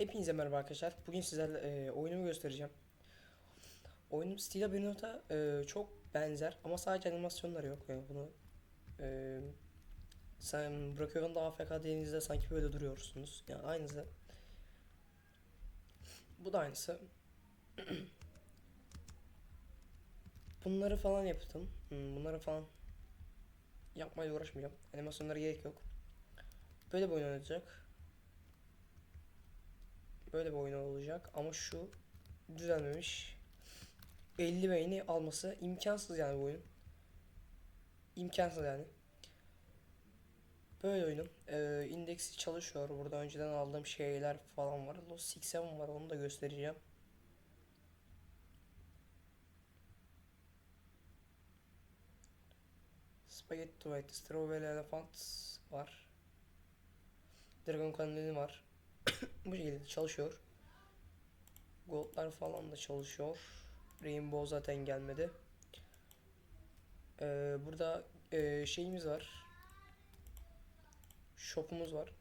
Hepinize merhaba arkadaşlar. Bugün sizlerle e, oyunumu göstereceğim. Oyunum Stila Benot'a e, çok benzer ama sadece animasyonları yok. Yani bunu e, sen bırakıyorum da AFK denizde sanki böyle duruyorsunuz. Yani aynısı. Bu da aynısı. Bunları falan yaptım. Hmm, Bunları falan yapmaya uğraşmayacağım. Animasyonlara gerek yok. Böyle bir oyun oynayacak. Böyle bir oyun olacak ama şu düzenlemiş. 50 beğeni alması imkansız yani bu oyun. İmkansız yani. Böyle oyunum. Ee, indeksi çalışıyor. Burada önceden aldığım şeyler falan var. Lost 67 var onu da göstereceğim. Spaghetti White, Strawberry Elephant var. Dragon Canyon var. Bu şekilde çalışıyor. Gold'lar falan da çalışıyor. Rainbow zaten gelmedi. Ee, burada e, şeyimiz var. Shop'umuz var.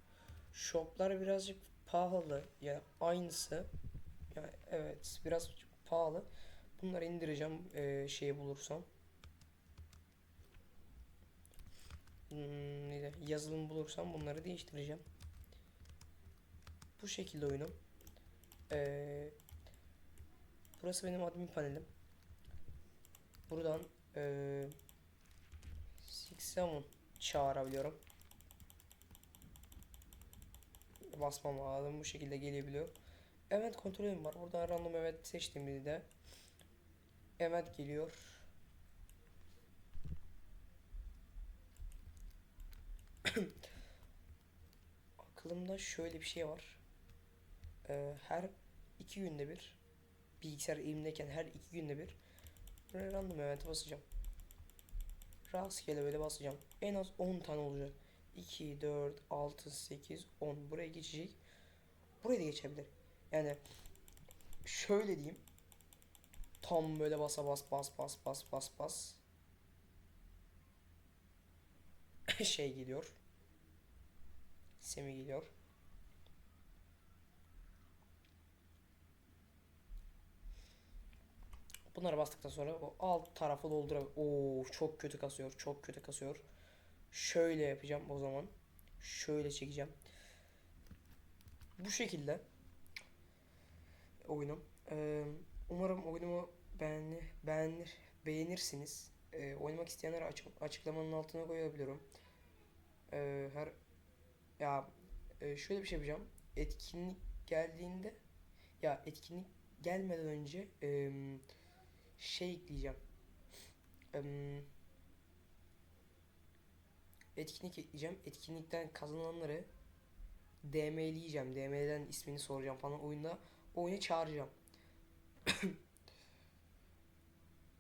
Shop'lar birazcık pahalı. Yani aynısı. Yani evet biraz pahalı. Bunları indireceğim e, şeyi bulursam. Hmm, neydi? Yazılım bulursam bunları değiştireceğim. Bu şekilde oyunum. Ee, burası benim admin panelim. Buradan ee, Sixamon çağırabiliyorum. Basmam lazım. Bu şekilde gelebiliyor. Event kontrolüm var. Buradan random event seçtiğimizde event geliyor. Aklımda şöyle bir şey var. Ee, her iki günde bir bilgisayar elimdeyken her iki günde bir buraya random event'e basacağım. Rastgele böyle basacağım. En az 10 tane olacak. 2, 4, 6, 8, 10. Buraya geçecek. Buraya da geçebilir. Yani şöyle diyeyim. Tam böyle basa bas bas bas bas bas bas. şey geliyor. Semi geliyor. Bunları bastıktan sonra o alt tarafı dolduruyor. Oo çok kötü kasıyor. Çok kötü kasıyor. Şöyle yapacağım o zaman. Şöyle çekeceğim. Bu şekilde oyunum. Ee, umarım oyunumu beğenir, beğenir, beğenirsiniz. Ee, oynamak isteyenler açık, açıklamanın altına koyabilirim. Ee, her ya e, şöyle bir şey yapacağım. Etkinlik geldiğinde ya etkinlik gelmeden önce e, şey ekleyeceğim. E, etkinlik ekleyeceğim. Etkinlikten kazananları DM'leyeceğim. DM'den ismini soracağım falan oyunda. Oyuna çağıracağım.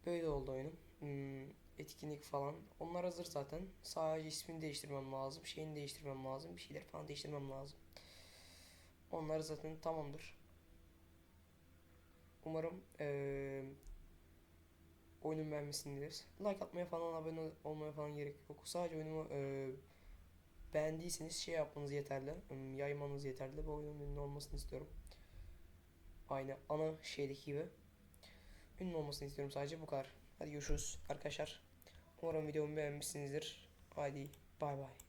Böyle oldu oyunum. Hmm, etkinlik falan. Onlar hazır zaten. Sadece ismini değiştirmem lazım. Şeyini değiştirmem lazım. Bir şeyler falan değiştirmem lazım. Onlar zaten tamamdır. Umarım ee, oyunun beğenmişsinizdir. Like atmaya falan abone olmaya falan gerek yok. Sadece oyunumu ee, beğendiyseniz şey yapmanız yeterli. Hmm, yaymanız yeterli. Bu oyunun ünlü olmasını istiyorum. Aynı ana şeydeki gibi. Ünlü olmasını istiyorum sadece bu kadar. Hadi görüşürüz arkadaşlar. Umarım videomu beğenmişsinizdir. Haydi bay bay.